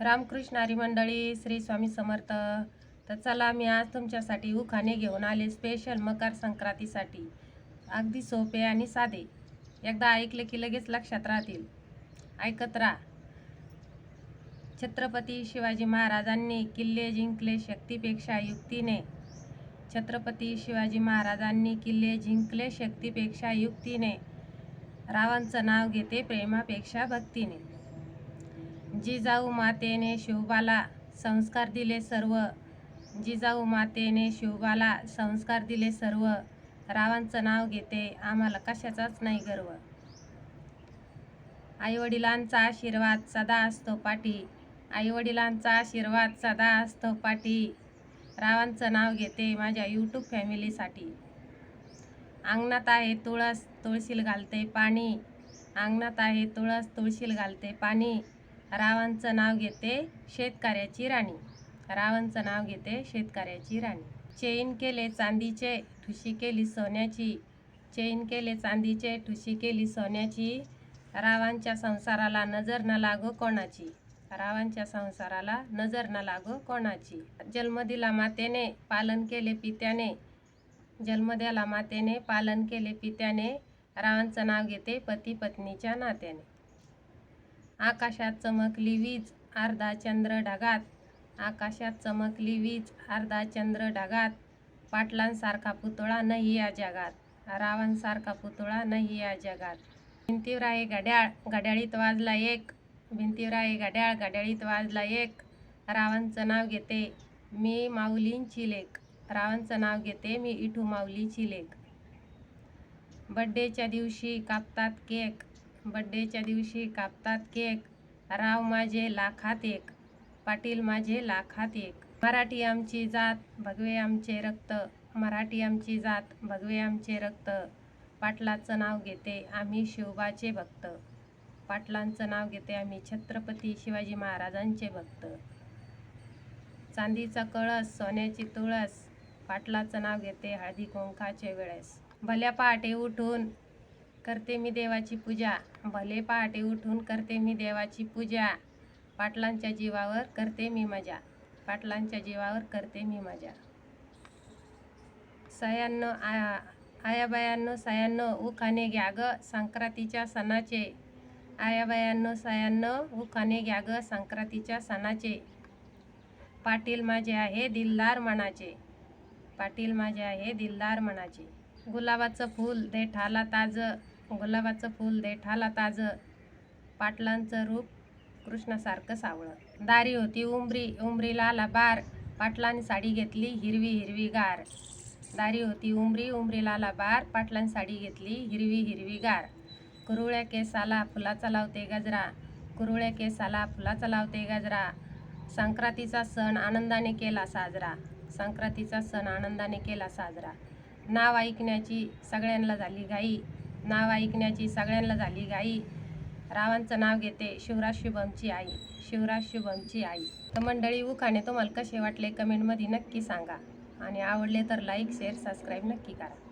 रामकृष्ण हरी मंडळी श्री स्वामी समर्थ. तर चला मी आज तुमच्यासाठी उखाणे घेऊन आले स्पेशल मकर संक्रांतीसाठी. अगदी सोपे आणि साधे. एकदा ऐकले की लगेच लक्षात राहतील. ऐकत राहा. छत्रपती शिवाजी महाराजांनी किल्ले जिंकले शक्तीपेक्षा युक्तीने. छत्रपती शिवाजी महाराजांनी किल्ले जिंकले शक्तीपेक्षा युक्तीने. रावांचं नाव घेते प्रेमापेक्षा भक्तीने. जिजाऊ मातेने शिवबाला संस्कार दिले सर्व. जिजाऊ मातेने शिवबाला संस्कार दिले सर्व. रावांचं नाव घेते. आम्हाला कशाचाच नाही गर्व. आईवडिलांचा आशीर्वाद सदा असतो पाठी आईवडिलांचा आशीर्वाद सदा असतो पाठी रावांचं नाव घेते माझ्या यूट्यूब फॅमिलीसाठी. अंगणात आहे तुळस तुळशील घालते पाणी. अंगणात आहे तुळस तुळशील घालते पाणी. रावांचं नाव घेते शेतकऱ्याची राणी. रावांचं नाव घेते शेतकऱ्याची राणी. चेन केले चांदीचे ठुशी केली सोन्याची चेन केले चांदीचे ठुशी केली सोन्याची. रावांच्या संसाराला नजर न लागो कोणाची? रावांच्या संसाराला नजर न लागो कोणाची? जन्म दिला मातेने पालन केले पित्याने. जन्म द्याला मातेने पालन केले पित्याने. रावांचं नाव घेते पती पत्नीच्या नात्याने. आकाशात चमकली वीज अर्धा चंद्र ढगात. आकाशात चमकली वीज अर्धा चंद्र ढगात. पाटलांसारखा पुतळा नाही या जगात. रावांसारखा पुतळा नाही या जगात. भिंतीवर आहे घड्याळ घड्याळीत वाजला एक. भिंतीवर आहे घड्याळ घड्याळीत वाजला एक. रावांचं नाव घेते मी माऊलींची लेख. रावांचं नाव घेते मी इठू माऊलीची लेख. बड्डेच्या दिवशी कापतात केक. बड्डेच्या दिवशी कापतात केक. राव माझे लाखात एक. पाटील माझे लाखात एक. मराठी आमची जात भगवे आमचे रक्त. मराठी आमची जात भगवे आमचे रक्त. पाटलाचं नाव घेते आम्ही शिवबाचे भक्त. पाटलांचं नाव घेते आम्ही छत्रपती शिवाजी महाराजांचे भक्त. चांदीचा कळस सोन्याची तुळस. पाटलाचं नाव घेते हळदी कुंकाचे वेळेस. भल्या पहाटे उठून करते मी देवाची पूजा. भले पहाटे उठून करते मी देवाची पूजा. पाटलांच्या जीवावर करते मी मजा. पाटलांच्या जीवावर करते मी मजा. सयानं आया आयाबायांनो सयानं उखाने घ्या ग संक्रांतीच्या सणाचे. आयाबायांनो सयानं उखाने घ्या ग संक्रांतीच्या सणाचे. पाटील माझे आहे दिलदार मनाचे. पाटील माझे आहे दिलदार मनाचे. गुलाबाचं फूल देठाला ताजं. गुलाबाचं फूल देठाला ताजं पाटलांचं रूप कृष्णासारखं सावळं. दारी होती उमरी उमरीला आला बार पाटलांनी साडी घेतली हिरवी हिरवी गार. दारी होती उमरी उमरीला आला बार पाटलांनी साडी घेतली हिरवी हिरवी गार. कुरुळ्या केसाला फुलाचा लावते गजरा कुरुळ्या केसाला फुलाचा लावते गजरा. संक्रांतीचा सण आनंदाने केला साजरा संक्रांतीचा सण आनंदाने केला साजरा. नाव ऐकण्याची सगळ्यांना झाली घाई. नाव ऐकण्याची सगळ्यांना झाली घाई. रावांचं नाव घेते शिवराज शुभमची आई. शिवराज शुभमची आई. तर मंडळी उखाणे तुम्हाला कसे वाटले? कमेंटमध्ये नक्की सांगा. आणि आवडले तर लाईक शेअर सबस्क्राईब नक्की करा.